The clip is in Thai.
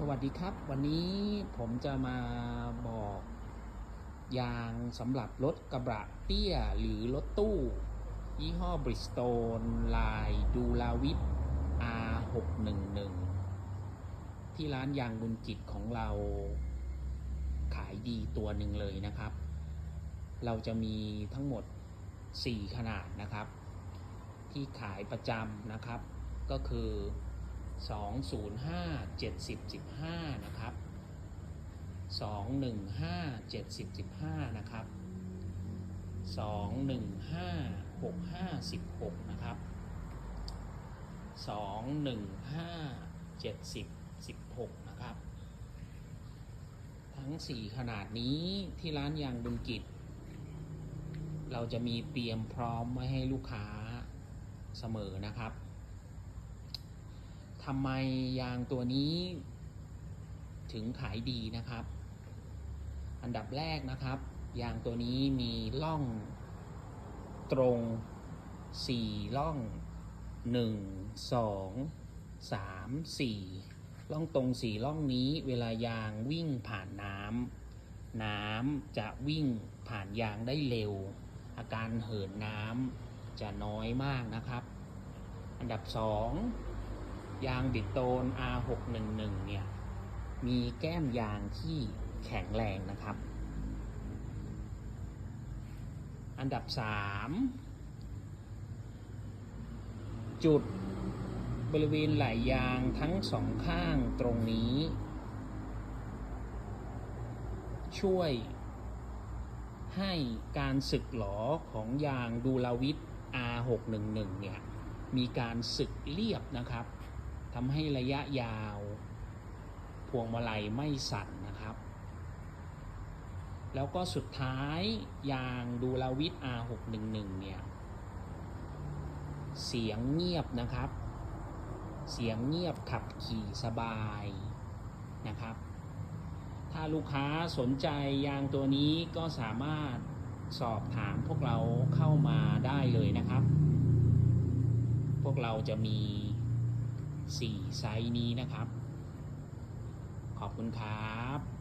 สวัสดีครับ วันนี้ผมจะมาบอกยางสำหรับรถกระบะเตี้ยหรือรถตู้ ยี่ห้อบริสโตนลายดูลาวิท R611 ที่ร้านยางบุญกิจของเราขายดีตัวหนึ่งเลยนะครับ เราจะมีทั้งหมด 4 ขนาดนะครับ ที่ขายประจำนะครับ ก็คือ 205 70 15 นะครับ 215 70 15 นะครับ 215 65 16 นะครับ 215 70 16 นะครับ ทั้ง 4 ขนาดนี้ที่ร้านยางบุญกิจ เราจะมีเตรียมพร้อมไว้ให้ลูกค้าเสมอนะครับ ทำไมยางตัวนี้ถึงขายดีนะครับ อันดับแรกนะครับ ยางตัวนี้มีล่องตรง4ล่อง1 2 3 4ล่องตรง4ล่องนี้เวลายางวิ่งผ่านน้ำน้ำจะวิ่งผ่านยางได้เร็ว อาการเหินน้ำจะน้อยมากนะครับ อันดับ2 ยางบิดโตน R611 เนี่ย มีแก้มยางที่แข็งแรงนะครับ อันดับ 3 จุดบริเวณไหล่ยางทั้งสองข้างตรงนี้ ช่วยให้การสึกหลอของยางดูลาวิท R611 เนี่ย มีการสึกเรียบนะครับ ทำให้ระยะยาว พวงมาลัยไม่สั่นนะครับ แล้วก็สุดท้ายยางดูลาวิท R611 เนี่ย เสียงเงียบนะครับ เสียงเงียบขับขี่สบายนะครับ ถ้าลูกค้าสนใจยางตัวนี้ก็สามารถสอบถามพวกเราเข้ามาได้เลยนะครับ พวกเราจะมี 4 ไซส์นี้นะครับ ขอบคุณครับ